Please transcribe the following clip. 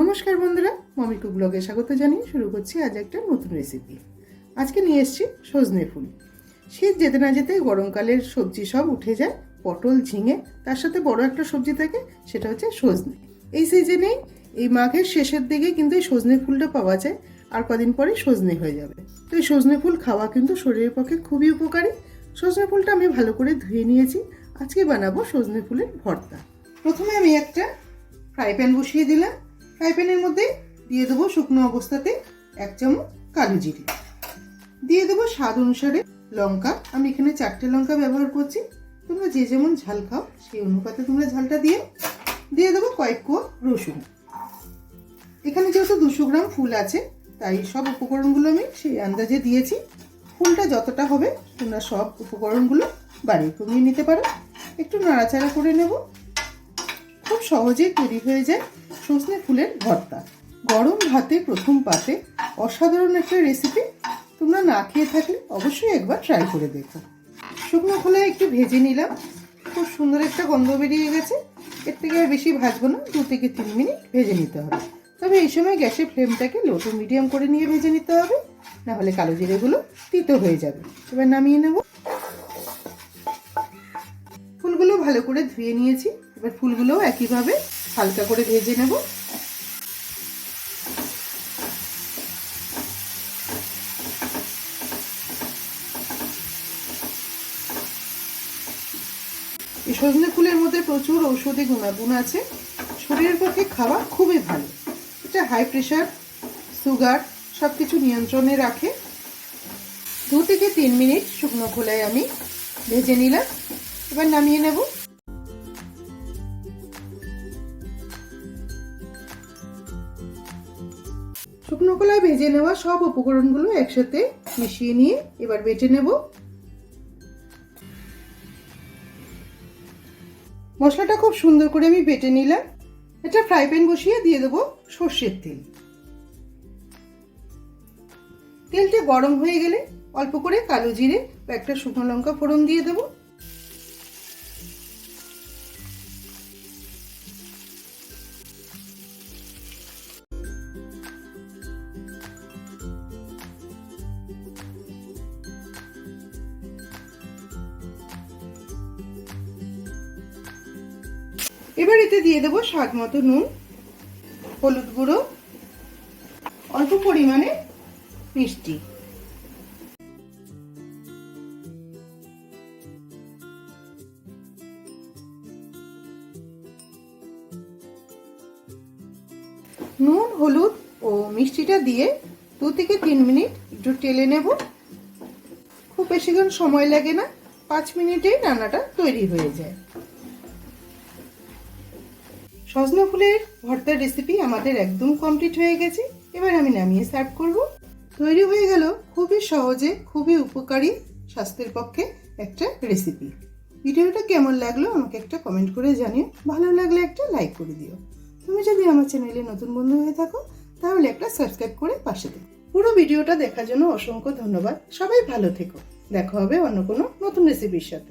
নমস্কার বন্ধুরা, মমিকু ব্লগে স্বাগত জানিয়ে শুরু করছি আজ একটা নতুন রেসিপি আজকে নিয়ে এসেছি সজনে ফুল। শীত যেতে না যেতে গরমকালের সবজি সব উঠে যায়, পটল ঝিঙে, তার সাথে বড় একটা সবজি থাকে, সেটা হচ্ছে সজনে। এই সিজনেই এই মাঘের শেষের দিকে কিন্তু এই সজনে ফুলটা পাওয়া যায়, আর কদিন পরে সজনে হয়ে যাবে। তো এই সজনে ফুল খাওয়া কিন্তু শরীরের পক্ষে খুবই উপকারী। সজনে ফুলটা আমি ভালো করে ধুয়ে নিয়েছি, আজকে বানাবো সজনে ফুলের ভর্তা। প্রথমে আমি একটা ফ্রাই প্যান বসিয়ে দিলাম। ফ্রাই প্যানের মধ্যে দিয়ে দেবো শুকনো অবস্থাতে এক চামচ কালো জিরে। দিয়ে দেবো স্বাদ অনুসারে লঙ্কা। আমি এখানে চারটে লঙ্কা ব্যবহার করছি। তোমরা যে যেমন ঝাল খাও, সেই অনুপাতে তোমরা ঝালটা দিয়ে দিয়ে দেবো কয়েক কোয়া রসুন। এখানে যেহেতু দুশো গ্রাম ফুল আছে, তাই সব উপকরণগুলো আমি সেই আন্দাজে দিয়েছি। ফুলটা যতটা হবে, তোমরা সব উপকরণগুলো বাড়িয়ে কমিয়ে নিতে পারো। একটু নাড়াচাড়া করে নেব। খুব সহজেই তৈরি হয়ে যায়। সজনে ফুলের ভর্তা। গরম ভাতে প্রথম পাতে অসাধারণ একটা রেসিপি তোমরা না খেয়ে থাকলে অবশ্যই একবার ট্রাই করে দেখো। শুকনো খোলায় একটু ভেজে নিলাম। খুব সুন্দর একটা গন্ধ বেরিয়ে গেছে। এর থেকে আর বেশি ভাজবো না। দু থেকে তিন মিনিট ভেজে নিতে হবে। তবে এই সময় গ্যাসের ফ্লেমটাকে লো টু মিডিয়াম করে নিয়ে ভেজে নিতে হবে। না হলে কালো জিরেগুলো তিতো হয়ে যাবে। এবার নামিয়ে নেব। ফুলগুলো ভালো করে ধুয়ে নিয়েছি। এবার ফুলগুলোও একইভাবে হালকা করে ভেজে নেব। এই সজনে ফুলের মধ্যে প্রচুর ঔষধি গুণাগুণ আছে। শরীরের পক্ষে খাওয়া খুবই ভালো। এটা হাই প্রেশার সুগার সব কিছু নিয়ন্ত্রণে রাখে। দু থেকে তিন মিনিট শুকনো খোলায় আমি ভেজে নিলাম। এবার নামিয়ে নেব। শুকনো কলায় ভেজে নেওয়া সব উপকরণগুলো একসাথে মিশিয়ে নিয়ে এবার বেটে নেব। মশলাটা খুব সুন্দর করে আমি বেটে নিলাম। এটা ফ্রাই প্যান বসিয়ে দিয়ে দেবো সর্ষের তেল। তেলটা গরম হয়ে গেলে অল্প করে কালো জিরে একটা শুকনো লঙ্কা ফোড়ন দিয়ে দেবো। এবার এতে দিয়ে দেবো স্বাদ মতো নুন, হলুদ গুঁড়ো, অল্প পরিমাণে মিষ্টি। নুন, হলুদ ও মিষ্টিটা দিয়ে দু থেকে তিন মিনিট একটু টেলে নেব। খুব বেশিক্ষণ সময় লাগে না, পাঁচ মিনিটেই রান্নাটা তৈরি হয়ে যায়। সজনা ফুলের ভর্তার রেসিপি আমাদের একদম কমপ্লিট হয়ে গেছে। এবার আমি নামিয়ে সার্ভ করব। তৈরি হয়ে গেল খুবই সহজে, খুবই উপকারী স্বাস্থ্যের পক্ষে একটা রেসিপি ভিডিওটা কেমন লাগল আমাকে একটা কমেন্ট করে জানিও। ভালো লাগলে একটা লাইক করে দিও। তুমি যদি আমার চ্যানেলে নতুন বন্ধু হয়ে থাকো, তাহলে একটা সাবস্ক্রাইব করে পাশে দিও পুরো ভিডিওটা দেখার জন্য অসংখ্য ধন্যবাদ। সবাই ভালো থেকো। দেখা হবে অন্য কোনো নতুন রেসিপির সাথে।